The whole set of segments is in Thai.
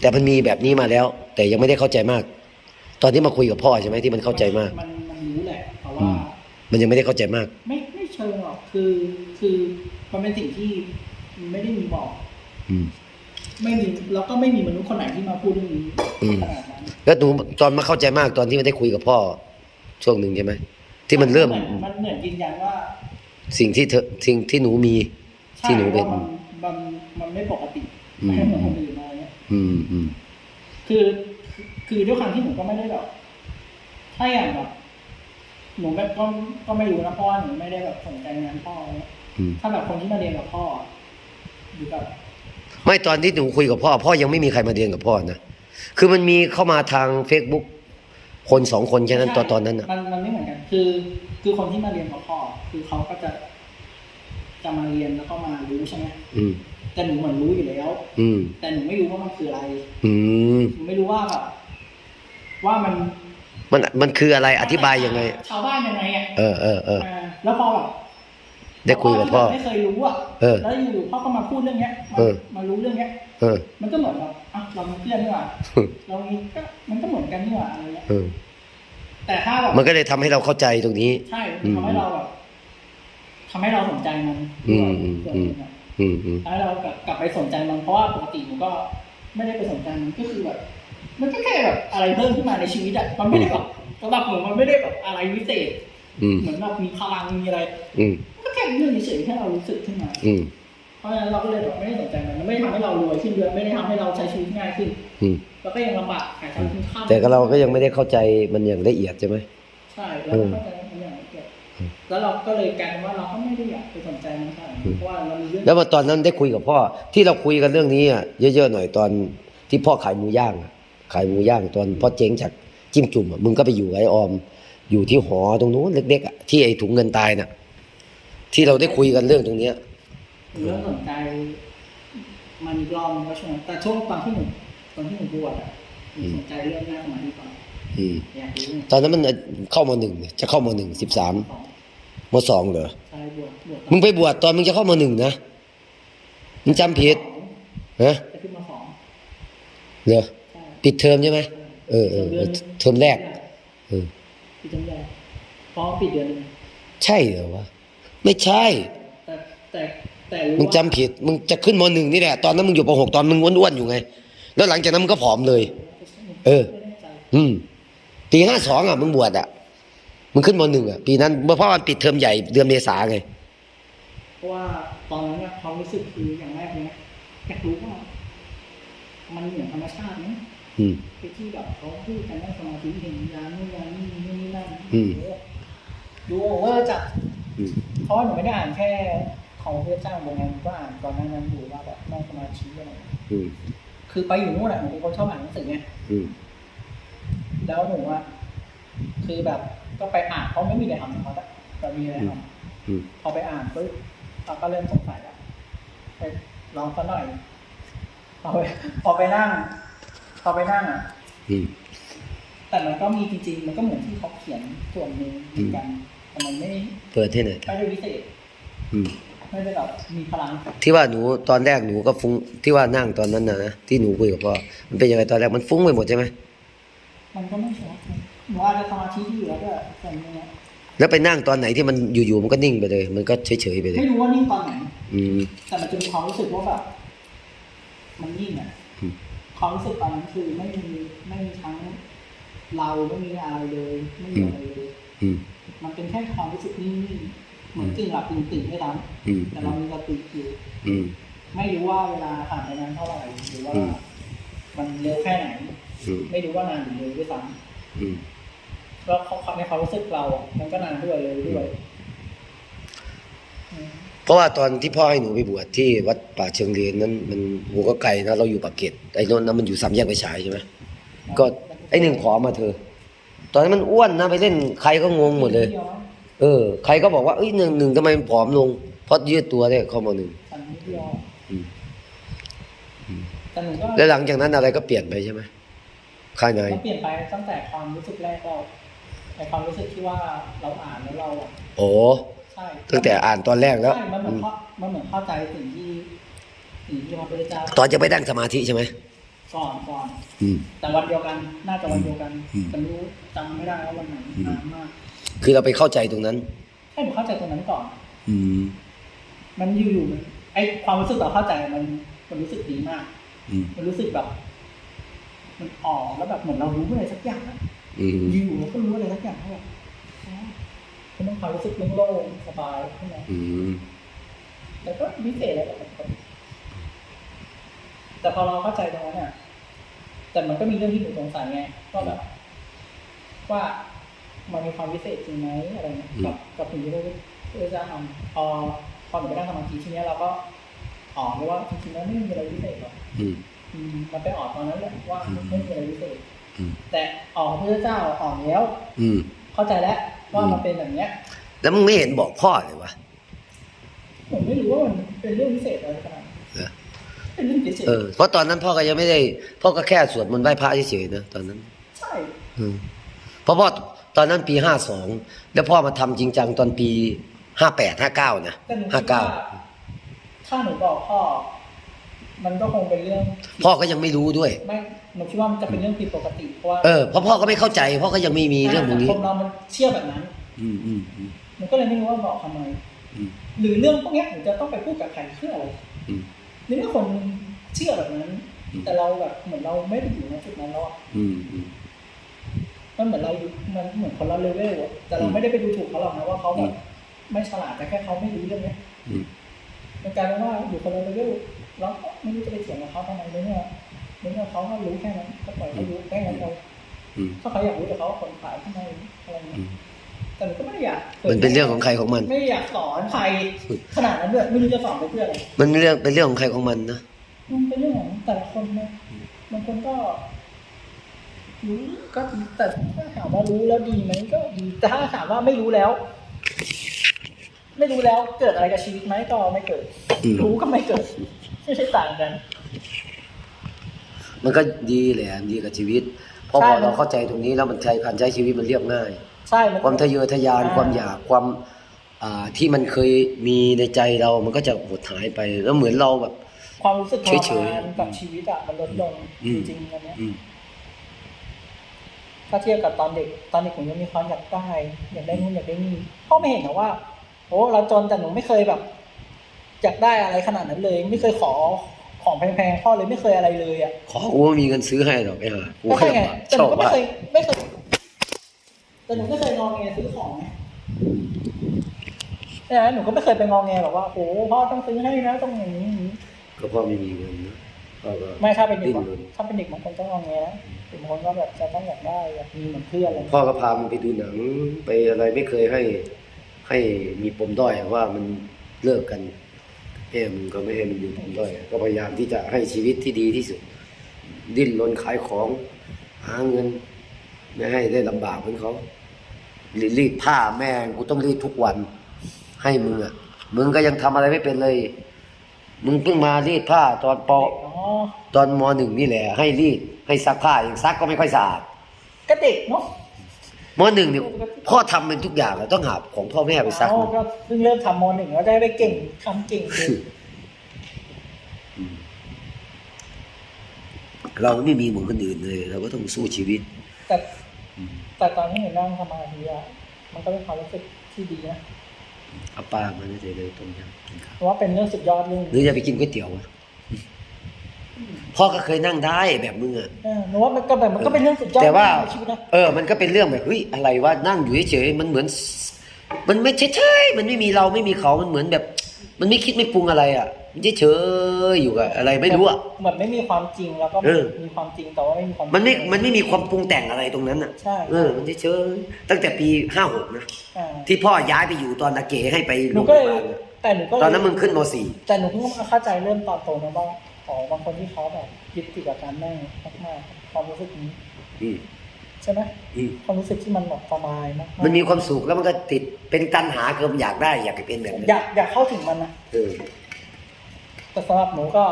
แต่มันมีแบบนี้มาแล้ว แต่ยังไม่ได้เข้าใจมาก ตอนที่มาคุยกับพ่อใช่ไหมที่มันเข้าใจมาก มันมันรู้แหละแต่อืว่ามมันยังไม่ได้เข้าใจมาก ไม่ไม่เชิงหรอกคือคือมันเป็นสิ่งที่ไม่ได้มีบอกอืมไม่มีแล้วก็ไม่มีมนุษย์คนไหนที่มาพูดเรื่องนี้อืมขนาดนั้นแล้วหนูตอนมาเข้าใจมากตอนที่ไม่ได้คุยกับพ่อ ช่วงหนึ่งใช่ไหมที่มันเริ่มนมันเหมือนยืนยันว่า สิ่งที่เธอสิ่งที่หนูมีใช่ที่หนูเป็นว่ามันมันมันไม่ปกติอืมไม่เหมือนคนอื่น อะไรเงี้ยอืมอืมคือคือด้วยความที่หนูก็ไม่ได้แบบถ้าอย่างแบบหนูแบบก็ก็ไม่รู้นะเพราะว่าหนูไม่ได้แบบสนใจงานพ่ออะไรเงี้ยอืมถ้าแบบคนที่มาเรียนกับพ่ออยู่กับไม่ตอนที่หนูคุยกับพ่อ พ่อยังไม่มีใครมาเรียนกับพ่อนะคือมันมีเข้ามาทาง Facebook คนสองคนแค่นั้นตอนตอนนั้นอะมันมันไม่เหมือนกัน คือคือคนที่มาเรียนกับพ่อ คือเขาก็จะจะมาเรียนแล้วก็มารู้ใช่ไหมอืม แต่หนูเหมือนรู้อยู่แล้ว อืม แต่หนูไม่รู้ว่ามันคืออะไรอืม หนูไม่รู้ว่าแบบว่ามันมันมันคืออะไรอธิบายยังไง ชาวบ้านยังไงอะเออเออเออาแล้วพอแบบได้คุยกับพ่อที่แบบไม่เคยรู้อะเออแล้วอยู่ๆพ่อก็มาพูดเรื่องเนี้ยมาเออ มารู้เรื่องเนี้ย เออ มันก็เหมือนแบบอะเราเป็นเพื่อนนี่หว่าเรามีก็มันก็เหมือนกันนี่หว่าอะไรเงี้ยเออ แต่ถ้าแบบ มันก็เลยทำให้เราเข้าใจตรงนี้ ใช่อืมทำให้เราแบบทำให้เราสนใจมันอืมอืมส่วนอืหมนึ่งอะอืมอืมทำให้เรากลับกลับไปสนใจมันเพราะว่าปกติมันก็ไม่ได้ไปสนใจมันก็คือแบบมันก็แค่แบบอะไรเพิ่มขึ้นมาในชีวิตอะมันไม่ได้แบบสำหรับหนูมันไม่ได้แบบอะไรวิเศษอืมเหมือนแบบมีพลังมีอะไรอืมก็แค่เรื่องเฉยๆแค่เรารู้สึกขึ้นมาอืมเพราะฉะนั้นเราก็เลยแบบไม่ได้สนใจมันมันไม่ได้ทำให้เรารวยขึ้นด้วยไม่ได้ทำให้เราใช้ชีวิตง่ายขึ้นอืมเราก็ยังลำบากหาทางกินข้าวแต่ก็เราก็ยังไม่ได้เข้าใจมันอย่างละเอียดใช่ไหมใช่แล้วก็เข้าใจ แล้วเราก็เลยกลายเป็นว่าเราก็ไม่ได้อยากไปสนใจมันเท่าไหร่เพราะว่าเรามีเรื่องแล้วมาตอนนั้นได้คุยกับพ่อที่เราคุยกันเรื่องนี้อะเยอะๆหน่อยตอนที่พ่อขายหมูย่างอะขายหมูย่างตอนพ่อเจ๊งจากจิ้มจุ่มอะมึงก็ไปอยู่กับไอ้ออม อยู่ที่หอตรงนู้นเล็กๆอะที่ไอ้ถุงเงินตายน่ะ ที่เราได้คุยกันเรื่องตรงเนี้ยเริ่มสนใจ มันอีกรอบนึงก็ช่วงนั้นแต่ช่วงตอนที่หนูตอนที่หนูบวชอะหนูสนใจเรื่องหน้าสมาธิก่อนอืมอยากรู้ตอนนั้นมันเข้ามหนึ่งเนี่ยจะเข้ามหนึ่งสิบสามสอง มสองเหรอใช่บวชบวชมึงไปบวชตอนมึงจะเข้ามหนึ่งนะมึงจำผิดฮะจะขึ้นมาสองเหรอใช่ปิดเทอมใช่ไหมเออเออเออเทอมแรกเออปิดเทอมแรกเพราะปิดเดือนหนึงใช่เหรอวะไม่ใช่ แต่แต่แต่รู้มึงว่าจำผิดมึงจะขึ้นมหนึ่งนี่แหละตอนนั้นมึงอยู่ปหกตอนมึงอ้วนๆอยู่ไง แล้วหลังจากนั้นมึงก็ผอมเลย เออไม่แน่ใจอืมปีห้าสองอะมึงบวชอะ มึงขึ้นมหนึ่งอะปีนั้นเพราะว่าปิดเทอมใหญ่เดือนเมษาไงเพราะว่าตอนนั้นเนี่ยความรู้สึกคืออย่างแรกเลยนะอยากรู้ว่ามันเหมือนธรรมชาติไหมอืมไปที่แบบเขาพูดกันนั่งสมาธิเห็นยานนู่นยานนี่นู่นนี่นั่นอืมโอ้โหดูโอเวอร์จัดอืมเพราะว่าหนูไม่ได้อ่านแค่ของพระเจ้าบนนั้นก็อ่านก่อนหน้านั้นอยู่ว่าแบบนั่งสมาธิอะไรอืมคือไปอยู่นู่นอะหนูเป็นคนชอบอ่านหนังสือไงอืมแล้วหนูอะคือแบบ ก็ไปอ่านเพราะไม่มีอะไรทำเขาแต่มีอะไรทอืมำพอไปอ่านปุ๊บเราก็เริ่มสงสัยแล้วไปลองสักหน่อยพอไปพอไปนั่งพอไปนั่งอะอืมแต่มันก็มีจริง ๆ มันก็เหมือนที่เขาเขียนส่วนหนึ่งเหมือนกันแต่มันไม่เปิดที่ไหนไม่ได้วิเศษอืมไม่ได้แบบมีพลังที่ว่าหนูตอนแรกหนูก็ฟุ้งที่ว่านั่งตอนนั้นนะนะที่หนูคุยกับพ่อมันเป็นยังไงตอนแรกมันฟุ้งไปหมดใช่ไหม มันก็ไม่ชัดนะหนูอาจจะสมาธิที่อยู่แล้วด้วยส่วนหนึงอะแล้วไปนั่งตอนไหนที่มันอยู่ๆมันก็นิ่งไปเลย มันก็เฉยๆไปเลยไม่รู้ว่านิ่งตอนไหนอืมแต่มันจะมีความรู้สึกว่าแบบมันนิ่งอะอืมความรู้สึกตอนนั้นคือไม่มีไม่มีทั้งเราไม่มีอะไรเลยไม่มีอะไรเลยอืมมันเป็นแค่ความรู้สึกนิ่งๆเหมือนกึ่งหลับกึ่งตื่นไม่ตามอืมแต่เรามีสติอยู่อืมไม่รู้ว่าเวลาผ่านไปนานเท่าไหร่หรือว่าอืมมันเร็วแค่ไหนอืม ไม่รู้ว่านานหรือเร็วด้วยซ้อืมำแล้วเขาในความรู้สึกเราอะมันก็นานด้วยเลยด้วยอืมเพราะว่าตอนที่พ่อให้หนูไปบวชที่วัดป่าเชิงเรียนนั้นมันหัวก็ไกลนะเราอยู่ปากเกร็ดไอ้นนท์นั้นมันอยู่สามแยกไปฉายใช่ไหมก็ไอ้หนึ่งผอมมาเธอ ตอนนั้นมันอ้วนนะไปเล่นใครก็งงหมดเลย เออ ใครก็บอกว่าเอ้ยหนึ่งหนึ่งทำไมมันผอมลงเพราะยืดตัวได้เข้ามาหนึ่งสันนิดเดียวอืมแต่หนูก็แล้วหลังจากนั้นอะไรก็เปลี่ยนไปใช่ไหม ข้างในมันเปลี่ยนไปตั้งแต่ความรู้สึกแรกก็ในความรู้สึกที่ว่าเราอ่านแล้วเราอะโอ้ใช่ตั้งแต่อ่านตอนแรกแล้วใช่มันเหมือือนมเข้ามันเหมือนเข้าใจสิ่งที่สิ่งที่พระพุทธเจ้าตอนจะไปนั่งสมาธิใช่ไหมก่อนก่อนอืมแต่วันเดียวกันน่าจะวันเดียวกันอืมแต่ไม่รู้จำไม่ได้ว่าวันไหนอืมนานมากคือเราไปเข้าใจตรงนั้นให้ผมเข้าใจตรงนั้นก่อน อืม มันอยู่ๆมันไอความรู้สึกเราเข้าใจมันมันรู้สึกดีมากอืมมันรู้สึกแบบ มันอ่อนแล้วแบบเหมือนเรารู้อะไรสักอย่างอะอืมอยู่ๆเราก็รู้อะไรสักอย่างแล้วแบบอ๋อมันต้องความรู้สึกโล่งๆสบายใช่ไหมอืมแต่ก็พิเศษอะไรแบบนั้นแต่พอเราเข้าใจตรงนั้นเนี่ยแต่มันก็มีเรื่องที่หนูสงสัยไงว่าแบบว่ามันมีความพิเศษจริงไหมอะไรเงี้ยกับกับสิ่งที่เราเราจะทำพอพอหนูไปนั่งสมาธิทีเนี้ยเราก็อ๋อรู้ว่าจริงๆแล้วไม่มีอะไรพิเศษหรอกอื มอืมมันไปออกตอนนั้นแหละว่าอืมไม่มีอะไรพิเศษอืมแต่ออกพระเจ้าออกแล้วอืมเข้าใจแล้วว่าอืมมันเป็นแบบเนี้ย แล้วมึงไม่เห็นบอกพ่อเลยวะผมไม่รู้ว่ามันเป็นเรื่องพิเศษอะไรขนาดนั้นเหรอเป็นเรื่องเฉยเออเพราะตอนนั้นพ่อก็ยังไม่ได้ พ่อก็แค่สวดมนต์ไหว้พระเฉยๆนะตอนนั้นๆใช่อืมเพราะพ่อตอนนั้นปีห้าสองแล้วพ่อมาทำจริงจังตอนปีห้าแปดห้าเก้านะแต่หนูห้าคิดเก้าว่าถ้าหนูบอกพ่อ มันก็คงเป็นเรื่องพ่อก็ยังไม่รู้ด้วยไม่หนูคิดว่ามันจะเป็นเรื่องผิดปกติเพราะว่าเออเพราะพ่อก็ไม่เข้าใจพ่อก็ยังไม่มีเรื่องพวกนี้สัคมเรามันเชื่อแบบนั้น อืมอืมอืมหนูก็เลยไม่รู้ว่าบอกทำไมอืมหรือเรื่องพวกเนี้ยหนูจะต้องไปพูดกับใครเพื่ออะไรอืมหรือถ้าคนเชื่อแบบนั้นอืมแต่เราแบบเหมือนเราไม่ได้อยู่ในจุดนั้นแล้วอะอืมอืมมันเหมือนเราอยู่มันเหมือนคนละเลเวลอะแต่เราไม่ได้ไปดูถูกเขาหรอกนะว่าเขาแบบไม่ฉลาดแต่แค่เขาไม่รู้เรื่องเนี้ยอืมมันกลายเป็นว่าอยู่คนละเลเวล เราก็ไม่รู้จะไปเถียงกับเขาทำไมในเมื่อในเมื่อเขาก็รู้แค่นั้นก็ปล่อยเขารู้แค่นั้นไปอืมถ้าเขาอยากรู้แต่เขาก็คนขายทำไมอะไรเงี้อืยมแต่หนูก็ไม่ได้อยากมันเป็นเรื่องของใครของมัน ไม่ได้อยากสอนใครขนาดนั้นด้วยไม่รู้จะสอนไปเพื่ออะไรมันเป็นเรื่องเป็นเรื่องของใครของมันนะมันเป็นเรื่องของแต่ละคนนะบางคนก็รู้ก็ดีแต่ถ้าถามว่ารู้แล้วดีไหมก็ดีแต่ถ้าถามว่าไม่รู้แล้ว ไม่รู้แล้วเกิดอะไรกับชีวิตไหมก็ไม่เกิดอืมรู้ก็ไม่เกิด ไม่ใช่ต่างกัน มันก็ดีแหละดีกับชีวิตเพราะใช่พอเราเข้าใจตรงนี้แล้วมันใช้การใช้ชีวิตมันเรียบง่าย ใช่มันความทะเยอทะยานอ่าความอยากความอ่าที่มันเคยมีในใจเรา มันก็จะหดหายไป แล้วเหมือนเราแบบ ความรู้สึกทรเฉยมานๆ กับชีวิตอะมันลดลงอืจม ริงๆอันเนี้ยอืมถ้าเทียบกับตอนเด็ก ตอนเด็กผมยังมีความอยากได้อยากได้นู่นอยากได้นี่พ่อไม่เห็นหรอว่าโอ้เราจนแต่หนูไม่เคยแบบ อยากได้อะไรขนาดนั้นเลย ไม่เคยขอของแพงๆพ่อเลยไม่เคยอะไรเลยอะขอกูไม่มีเงินซื้อให้หรอกไอ้ห่ากูก็แค่ใช่ไงบาทแต่ชหอนูบก็ไม่บ้าเคยไม่เคยแต่หนูไม่เคยงอแงซื้อของไงใช่ไหมหนูก็ไม่เคยไปงอแงแบบว่าโอ้พ่อต้องซื้อให้นะต้องอย่างนี้อย่างนี้ก็พ่อไม่มีเงินนะพ่อก็ ไม่ถ้าเป็นเด็กดิ้นบางรน ถ้าเป็นเด็กบางคนต้องงอแงนะเด็กบางคนก็แบบจะต้องอยากได้อยากมีเหมือนเพื่อนอะไรพ่อก็พามันไปดูหนังไปอะไรไม่เคยให้ให้มีปมด้อยว่ามันเลิกกัน แม่มันก็ไม่ให้มันมีปมด้อยก็พยายามที่จะให้ชีวิตที่ดีที่สุด ดิ้นรนขายของ หาเงิน ไม่ให้ได้ลำบากเหมือนเขารีรีดผ้าแม่งกูต้องรีดทุกวัน ให้มึงอะมึงก็ยังทำอะไรไม่เป็นเลย มึงเพิ่งมารีดผ้าตอนปเด็กเนาะตอนมหนึ่งนี่แหละ ให้รีดให้ซักผ้าอย่างซักก็ไม่ค่อยสะอาดก็เด็กเนาะมหนึ่งเนี่ยพ่อทำเป็นทุกอย่างอะต้องหาของพ่อแม่ไปซักอ๋อหมดก็เพิ่งเริ่มทำมหนึ่งแล้วได้ไปเก่งทำเก่ง เลยเราไม่มีเหมือนคนอื่นเลย เราก็ต้องสู้ชีวิต แต่แต่ตอนที่หนูนั่งสมาธิอะมันก็เป็นความรู้สึกที่ดีนะเอาปลามาเฉยๆเลยต้มยำกินข้าวเพราะว่าเป็นเรื่องสุดยอดเรื่องหรือจะไปกินก๋วยเตี๋ยวอะพ่อก็เคยนั่งได้แบบมึงอะเออหนูว่ามันก็แบบมันก็เป็นเรื่องสุดยอดแต่ว่าในชีวิตนะเออ มันก็เป็นเรื่องแบบเฮ้ยอะไรว่านั่งอยู่เฉยๆมันเหมือน มันไม่ใช่ๆมันไม่มีเราไม่มีเขามันเหมือนแบบ มันไม่คิดไม่ปรุงอะไรอะ มันเฉยๆอยู่กับอะไรไม่รู้อะ เหมือนไม่มีความจริงแล้วก็เออ มีความจริงแต่ว่าไม่มีความมันไม่มันไม่มีความปรุงแต่งอะไรตรงนั้นอะ ใช่เออ มันเฉยๆตั้งแต่ปีห้าหกนะ อ่าที่พ่อย้ายไปอยู่ตอนนาเกให้ไปหโรนูงพก็เลยยาบาลอะแต่หนูก็เลยตอนนั้นมึงขึ้นมสี่ แต่หนูเพิ่งมาเข้าใจเริ่มตอนโตนะว่าของบางคนที่เขาแบบยึดติดกับการนั่งมากๆความรู้สึกนี้ อืม ใช่ไหมอืม ความรู้สึกที่มันแบบสบายมากๆมันมีความสุขแล้วมันก็ติดเป็นตัณหาเกิมนอยากได้ อยากเป็นแบบนั้นอยากอยากเข้าถึงมันนะเออแต่สำหรับหนูก็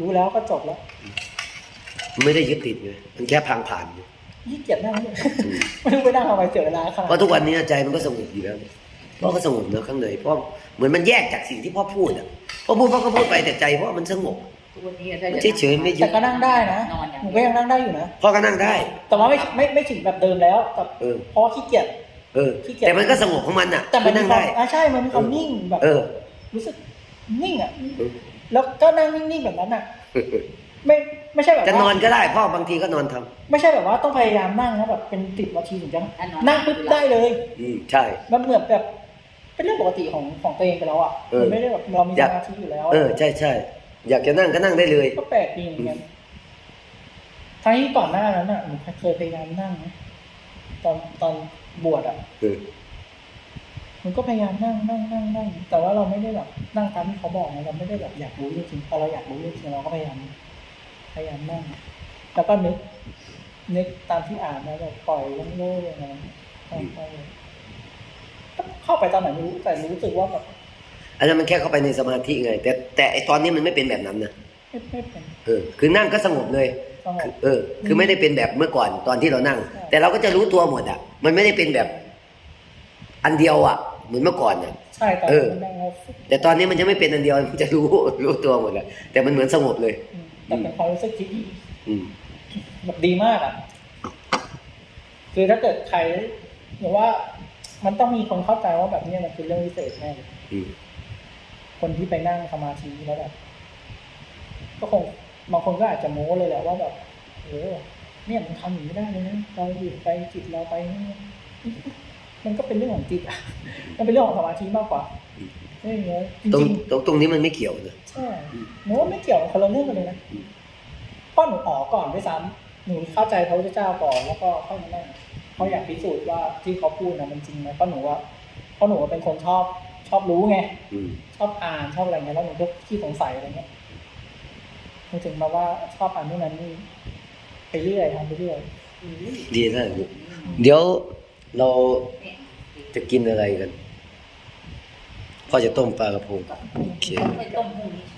รู้แล้วก็จบแล้วมันไม่ได้ยึดติดไงมันแค่พังผ่านไงยี่เกียจนั่งเลยไม่รู้ไปนั่งทำไมเสียเวลาขนาดเพราะทุกวันนี้ใจมันก็สงบอยู่แล้วพ่อก็สงบนะข้างในเพราะเหมือนมันแยกจากสิ่งที่พ่อพูดอะพ่อพูดพ่อก็พูดไปแต่ใจพ่อมันสงบ ทุกวันนี้ถ้าจะเฉยๆไม่ยึแต่ดก็นั่งได้นะนอนอย่างหนูเดีก็ยวยังนั่งได้อยู่นะ พ่อก็นั่งได้ แต่ว่าไม่ไม่ไม่ถึงแบบเดิมแล้วแต่เออ เพราะว่าขี้เกียจ เออ ขี้เกียจ แต่มันก็สงบของมันอะแต่มันคือมีนั่งควาได้ มอะใช่มันมีความนิ่งแบบเออ รู้สึกนิ่งอะเออ แล้วก็นั่งนิ่งๆแบบนั้นอะ ไม่ไม่ใช่แบบจะนอว่านก็ได้ พ่อบางทีก็นอนทำไม่ใช่แบบว่าต้องพยายามนั่งนะแบบเป็นติดนาทีถึงจะถ้านอน นั่งปุ๊บได้เลย อืมใช่ มันเหมือนแบบเป็นเรื่องปกติของของตัวเองไปแล้วอะเออมันไม่ได้แบบเรามีอสยาก มาธิอยู่แล้ว เออ ใช่ใช่ อยากจะนั่งก็นั่งได้เลยก็แปลกดีเหมือนกันทั้งที่ก่อนหน้านั้นอะหนูเคยพยายามนั่งนะตอนตอนบวชอะเออมันก็พยายามนั่งนั่งนั่งนั่งแต่ว่าเราไม่ได้แบบนั่งตามที่เขาบอกนะเราไม่ได้แบบอยากรู้จริงๆพอเราอยากรู้จริงๆเราก็พยายามพยายามนั่งแล้วก็นึกนึกตามที่อ่านนะแบบปล่อยโล่งๆอย่างนั้นค่อยๆเข้าไปตอนไหนไม่รู้แต่รู้สึกว่าแบบ อันนั้นมันแค่เข้าไปในสมาธิไง แต่แต่ไอตอนนี้มันไม่เป็นแบบนั้นนะไม่ไม่เป็นเออคือนั่งก็สงบเลยสงบ เออ คือไม่ได้เป็นแบบเมื่อก่อนตอนที่เรานั่ง ใช่ แต่เราก็จะรู้ตัวหมดอะ มันไม่ได้เป็นแบบ อันเดียวอะ เหมือนเมื่อก่อนอะ ใช่แต่เออมันนั่งแล้วฟึ๊บแต่ตอนนี้มันจะไม่เป็นอันเดียวมันจะรู้ รู้ตัวหมดเลยแต่มันเหมือนสงบเลย อืมแต่เป็นความรู้สึกที่ดีอืม แบบดีมากอะ คือถ้าเกิดใครหรือว่ามันต้องมีคนเข้าใจว่าแบบเนี้ยมันคือเรื่องพิเศษแน่เลยอืม คนที่ไปนั่งสมาธิแล้วแบบก็คงบางคนก็อาจจะโม้เลยแหละว่าแบบโอ้เนี่ยมันทำอย่างนี้ได้เลยนะเราหยุดไปจิตเราไปนี่มันก็เป็นเรื่องของจิตอะมันเป็นเรื่องของสมาธิมากกว่าไม่อย่างเงี้ยจตรงริงตรงตรงนี้มันไม่เกี่ยวนะๆใช่หนูว่าไม่เกี่ยวคนละเรื่องกันเลยนะอืมเพ่อหนูอ๋อก่อนด้วยซ้ำหนูเข้าใจพระพุทธเจ้าก่อนแล้วก็เข้ามานั่งเขาอยากพิสูจน์ว่าที่เขาพูดนะมันจริงไหมเพราะหนูว่าเพราะหนูว่าเป็นคนชอบ ชอบรู้ไงอืมชอบอ่านชอบอะไรเงี้ยแล้วหนูก็ขี้สงสัยอะไรเงี้ยหนูถึงมาว่าชอบอ่านนู่นนั่นนี่ไปเรื่อยทำไปเรื่อยดีนะลูกเดี๋ยวเราจะกินอะไรกันพ่อจะต้มปลากระพงโอเคไปต้มพรุ่งนี้